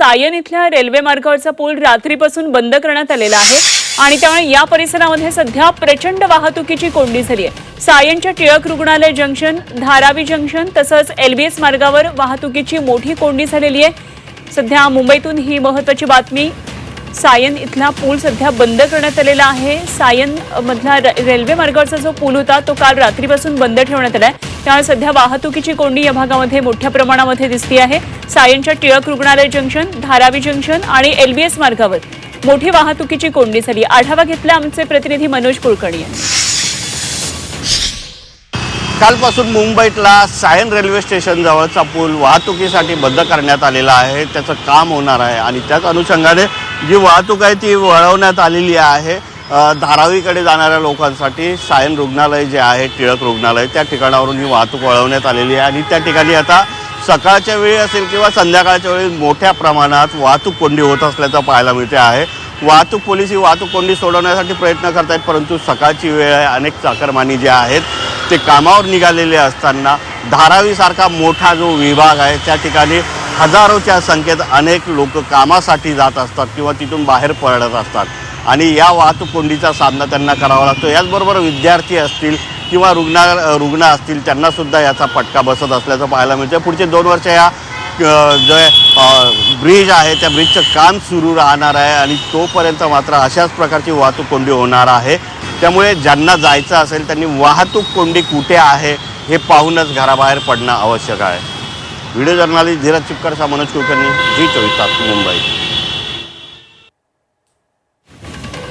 सायन इथल्या रेल्वे मार्गावरचा पूल रात्रीपासून बंद करण्यात आलेला आहे आणि त्यामुळे या परिसरामध्ये सध्या प्रचंड वाहतुकीची कोंडी झाली आहे. सायनच्या टिळक रुग्णालय जंक्शन धारावी जंक्शन तसंच एलबीएस मार्गावर वाहतुकीची मोठी कोंडी झालेली आहे. सध्या मुंबईतून ही महत्वाची बातमी सायन इथला पूल सध्या बंद करण्यात आलेला आहे. सायन मधला रेल्वे मार्गावरचा जो पूल होता तो काल रात्रीपासून बंद ठेवण्यात आला आहे. त्यामुळे सध्या वाहतुकीची कोंडी या भागामध्ये मोठ्या प्रमाणामध्ये दिसते आहे. सायनच्या टिळक रुग्णालय जंक्शन धारावी जंक्शन आणि एलबीएस मार्गावर मोठी वाहतुकीची कोंडी झाली. आढावा घेतला आमचे प्रतिनिधी मनोज कुलकर्णी कालपासून मुंबईतला सायन रेल्वे स्टेशन जवळचा पूल वाहतुकीसाठी बंद करण्यात आलेला आहे. त्याचं काम होणार आहे आणि त्याच अनुषंगाने जी वाहतूक आहे ती वळवण्यात आलेली आहे. धारावीकडे जाणाऱ्या लोकांसाठी सायन रुग्णालय जे आहे टिळक रुग्णालय त्या ठिकाणावरून ही वाहतूक वळवण्यात आलेली आहे. आणि त्या ठिकाणी आता सकाळच्या वेळी असेल किंवा संध्याकाळच्या वेळी मोठ्या प्रमाणात वाहतूक कोंडी होत असल्याचं पाहायला मिळते आहे. वाहतूक पोलीस ही वाहतूक कोंडी सोडवण्यासाठी प्रयत्न करत आहेत परंतु सकाळची वेळ आहे. अनेक चाकरमानी जे आहेत ते कामावर निघालेले असताना धारावीसारखा मोठा जो विभाग आहे त्या ठिकाणी हजारोच्या संख्येत अनेक लोक कामासाठी जात असतात किंवा तिथून बाहेर पडत असतात. आणि या वाहतूक कोंडीचा सामना त्यांना करावा लागतो. याचबरोबर विद्यार्थी असतील किंवा रुग्णा रुग्ण असतील त्यांनासुद्धा याचा फटका बसत असल्याचं पाहायला मिळतं पुढचे दोन वर्ष या जे ब्रिज आहे त्या ब्रिजचं काम सुरू राहणार आहे आणि तोपर्यंत मात्र अशाच प्रकारची वाहतूक कोंडी होणार आहे. त्यामुळे ज्यांना जायचं असेल त्यांनी वाहतूक कोंडी कुठे आहे हे पाहूनच घराबाहेर पडणं आवश्यक आहे. व्हिडिओ जर्नालिस्ट धीरज चिपकरचा मनोज कुलकर्णी जी चोवीस तास मुंबई.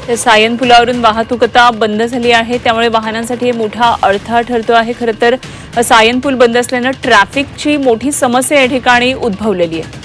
तर सायन पुलावरून वाहतूक आता बंद झाली आहे. त्यामुळे वाहनांसाठी हे मोठा अडथळा ठरतो आहे. खरं तर सायन पूल बंद असल्यानं ट्रॅफिकची मोठी समस्या या ठिकाणी उद्भवलेली आहे.